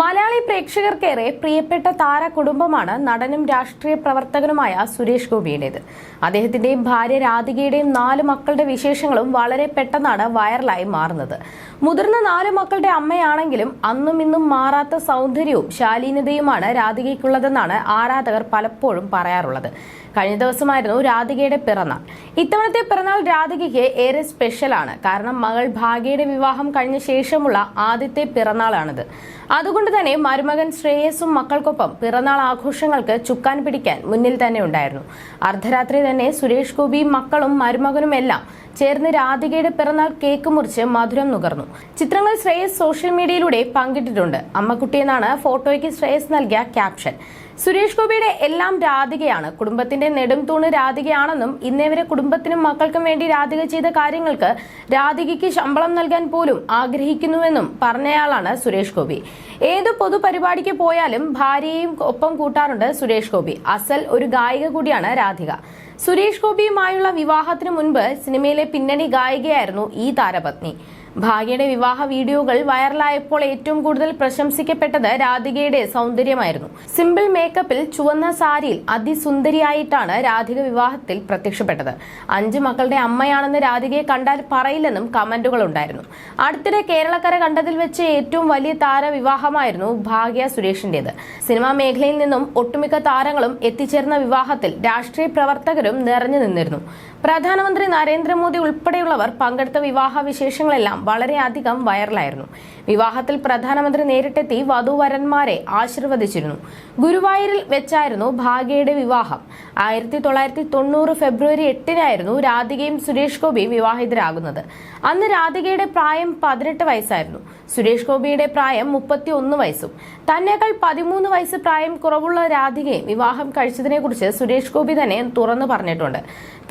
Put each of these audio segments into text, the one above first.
മലയാളി പ്രേക്ഷകർക്കേറെ പ്രിയപ്പെട്ട താര കുടുംബമാണ് നടനും രാഷ്ട്രീയ പ്രവർത്തകനുമായ സുരേഷ് ഗോപിയുടേത്. അദ്ദേഹത്തിന്റെയും ഭാര്യ രാധികയുടെയും നാല് മക്കളുടെ വിശേഷങ്ങളും വളരെ പെട്ടെന്നാണ് വൈറലായി മാറുന്നത്. മുതിർന്ന നാല് മക്കളുടെ അമ്മയാണെങ്കിലും അന്നും ഇന്നും മാറാത്ത സൗന്ദര്യവും ശാലീനതയുമാണ് രാധികയ്ക്കുള്ളതെന്നാണ് ആരാധകർ പലപ്പോഴും പറയാറുള്ളത്. കഴിഞ്ഞ ദിവസമായിരുന്നു രാധികയുടെ പിറന്നാൾ. ഇത്തവണത്തെ പിറന്നാൾ രാധികയ്ക്ക് ഏറെ സ്പെഷ്യലാണ് കാരണം മകൾ ഭാഗ്യയുടെ വിവാഹം കഴിഞ്ഞ ശേഷമുള്ള ആദ്യത്തെ പിറന്നാളാണിത്. അതുകൊണ്ട് തന്നെ മരുമകൻ ശ്രേയസും മക്കൾക്കൊപ്പം പിറന്നാൾ ആഘോഷങ്ങൾക്ക് ചുക്കാൻ പിടിക്കാൻ മുന്നിൽ തന്നെ ഉണ്ടായിരുന്നു. അർദ്ധരാത്രി തന്നെ സുരേഷ് ഗോപിയും മക്കളും മരുമകനും എല്ലാം ചേർന്ന് രാധികയുടെ പിറന്നാൾ കേക്ക് മുറിച്ച് മധുരം നുകർന്നു. ചിത്രങ്ങൾ ശ്രേയസ് സോഷ്യൽ മീഡിയയിലൂടെ പങ്കിട്ടിട്ടുണ്ട്. അമ്മക്കുട്ടിയെന്നാണ് ഫോട്ടോയ്ക്ക് ശ്രേയസ് നൽകിയ ക്യാപ്ഷൻ. സുരേഷ് ഗോപിയുടെ എല്ലാം രാധികയാണ്. കുടുംബത്തിന്റെ നെടും തൂണ് രാധികയാണെന്നും ഇന്നേവരെ കുടുംബത്തിനും മക്കൾക്കും വേണ്ടി രാധിക ചെയ്ത കാര്യങ്ങൾക്ക് രാധികയ്ക്ക് ശമ്പളം നൽകാൻ പോലും ആഗ്രഹിക്കുന്നുവെന്നും പറഞ്ഞയാളാണ് സുരേഷ് ഗോപി. ഏത് പൊതുപരിപാടിക്ക് പോയാലും ഭാര്യയെയും ഒപ്പം കൂട്ടാറുണ്ട് സുരേഷ് ഗോപി. അസൽ ഒരു ഗായിക കൂടിയാണ് രാധിക. സുരേഷ് ഗോപിയുമായുള്ള വിവാഹത്തിന് മുൻപ് സിനിമയിലെ പിന്നണി ഗായികയായിരുന്നു ഈ താരപത്നി. ഭാഗ്യയുടെ വിവാഹ വീഡിയോകൾ വൈറലായപ്പോൾ ഏറ്റവും കൂടുതൽ പ്രശംസിക്കപ്പെട്ടത് രാധികയുടെ സൗന്ദര്യമായിരുന്നു. സിമ്പിൾ മേക്കപ്പിൽ ചുവന്ന സാരിയിൽ അതിസുന്ദരിയായിട്ടാണ് രാധിക വിവാഹത്തിൽ പ്രത്യക്ഷപ്പെട്ടത്. അഞ്ച് മക്കളുടെ അമ്മയാണെന്ന് രാധികയെ കണ്ടാൽ പറയില്ലെന്നും കമന്റുകൾ ഉണ്ടായിരുന്നു. അടുത്തിടെ കേരളക്കര കണ്ടതിൽ വെച്ച് ഏറ്റവും വലിയ താര വിവാഹമായിരുന്നു ഭാഗ്യ സുരേഷിന്റേത്. സിനിമാ മേഖലയിൽ നിന്നും ഒട്ടുമിക്ക താരങ്ങളും എത്തിച്ചേർന്ന വിവാഹത്തിൽ രാഷ്ട്രീയ പ്രവർത്തകരും നിറഞ്ഞു നിന്നിരുന്നു. പ്രധാനമന്ത്രി നരേന്ദ്രമോദി ഉൾപ്പെടെയുള്ളവർ പങ്കെടുത്ത വിവാഹ വിശേഷങ്ങളെല്ലാം വളരെയധികം വൈറലായിരുന്നു. വിവാഹത്തിൽ പ്രധാനമന്ത്രി നേരിട്ടെത്തി വധുവരന്മാരെ ആശീർവദിച്ചിരുന്നു. ഗുരുവായൂരിൽ വെച്ചായിരുന്നു ഭാഗ്യയുടെ വിവാഹം. ആയിരത്തി തൊള്ളായിരത്തി തൊണ്ണൂറ് ഫെബ്രുവരി എട്ടിനായിരുന്നു രാധികയും സുരേഷ് ഗോപിയും വിവാഹിതരാകുന്നത്. അന്ന് രാധികയുടെ പ്രായം പതിനെട്ട് വയസ്സായിരുന്നു. സുരേഷ് ഗോപിയുടെ പ്രായം മുപ്പത്തി ഒന്ന് വയസ്സും. തന്നെക്കാൾ പതിമൂന്ന് വയസ്സ് പ്രായം കുറവുള്ള രാധികയും വിവാഹം കഴിച്ചതിനെ കുറിച്ച് സുരേഷ് ഗോപി തന്നെ തുറന്നു പറഞ്ഞിട്ടുണ്ട്.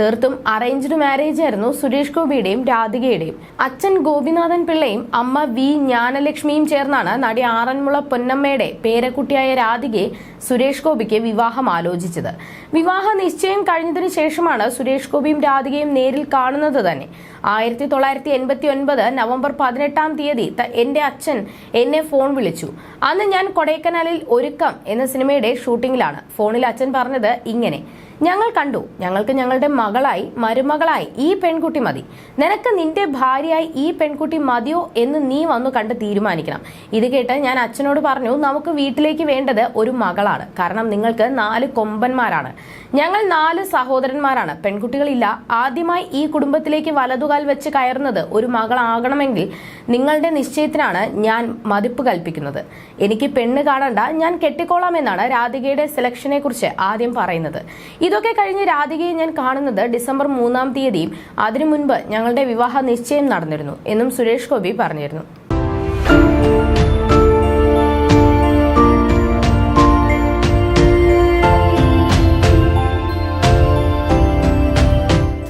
തീർത്തും അറേഞ്ച്ഡ് മാരേജ് ആയിരുന്നു സുരേഷ് ഗോപിയുടെയും രാധികയുടെയും. അച്ഛൻ ഗോപിനാഥൻ പിള്ളയും അമ്മ വി ജ്ഞാനലക്ഷ്മിയും ചേർന്നാണ് നടി ആറന്മുള പൊന്നമ്മയുടെ പേരക്കുട്ടിയായ രാധികയെ സുരേഷ് ഗോപിക്ക് വിവാഹം ആലോചിച്ചത്. വിവാഹ നിശ്ചയം കഴിഞ്ഞതിനു ശേഷമാണ് സുരേഷ് ഗോപിയും രാധികയും നേരിൽ കാണുന്നത് തന്നെ. ആയിരത്തി തൊള്ളായിരത്തി എൺപത്തി ഒൻപത് നവംബർ പതിനെട്ടാം തീയതി എന്റെ അച്ഛൻ എന്നെ ഫോൺ വിളിച്ചു. അന്ന് ഞാൻ കൊടൈക്കനാലിൽ ഒരുക്കം എന്ന സിനിമയുടെ ഷൂട്ടിംഗിലാണ് ഫോണിൽ അച്ഛൻ പറഞ്ഞത് ഇങ്ങനെ ഞങ്ങൾ കണ്ടു. ഞങ്ങൾക്ക് ഞങ്ങളുടെ മകളായി മരുമകളായി ഈ പെൺകുട്ടി മതി. നിനക്ക് നിന്റെ ഭാര്യയായി ഈ പെൺകുട്ടി മതിയോ എന്ന് നീ വന്നു കണ്ട് തീരുമാനിക്കണം. ഇത് കേട്ട് ഞാൻ അച്ഛനോട് പറഞ്ഞു നമുക്ക് വീട്ടിലേക്ക് വേണ്ടത് ഒരു മകളാണ്. കാരണം നിങ്ങൾക്ക് നാല് കൊമ്പന്മാരാണ്. ഞങ്ങൾ നാല് സഹോദരന്മാരാണ്. പെൺകുട്ടികളില്ല. ആദ്യമായി ഈ കുടുംബത്തിലേക്ക് വലതുകാൽ വെച്ച് കയറുന്നത് ഒരു മകളാകണമെങ്കിൽ നിങ്ങളുടെ നിശ്ചയത്തിനാണ് ഞാൻ മതിപ്പ് കൽപ്പിക്കുന്നത്. എനിക്ക് പെണ്ണ് കാണണ്ട. ഞാൻ കെട്ടിക്കോളാം എന്നാണ് രാധികയുടെ സെലക്ഷനെ കുറിച്ച് ആദ്യം പറയുന്നത്. ഇതൊക്കെ കഴിഞ്ഞ് രാധികയെ ഞാൻ കാണുന്നത് ഡിസംബർ മൂന്നാം തീയതിയും അതിനു മുൻപ് ഞങ്ങളുടെ വിവാഹ നിശ്ചയം നടന്നിരുന്നു എന്നും സുരേഷ് ഗോപി പറഞ്ഞിരുന്നു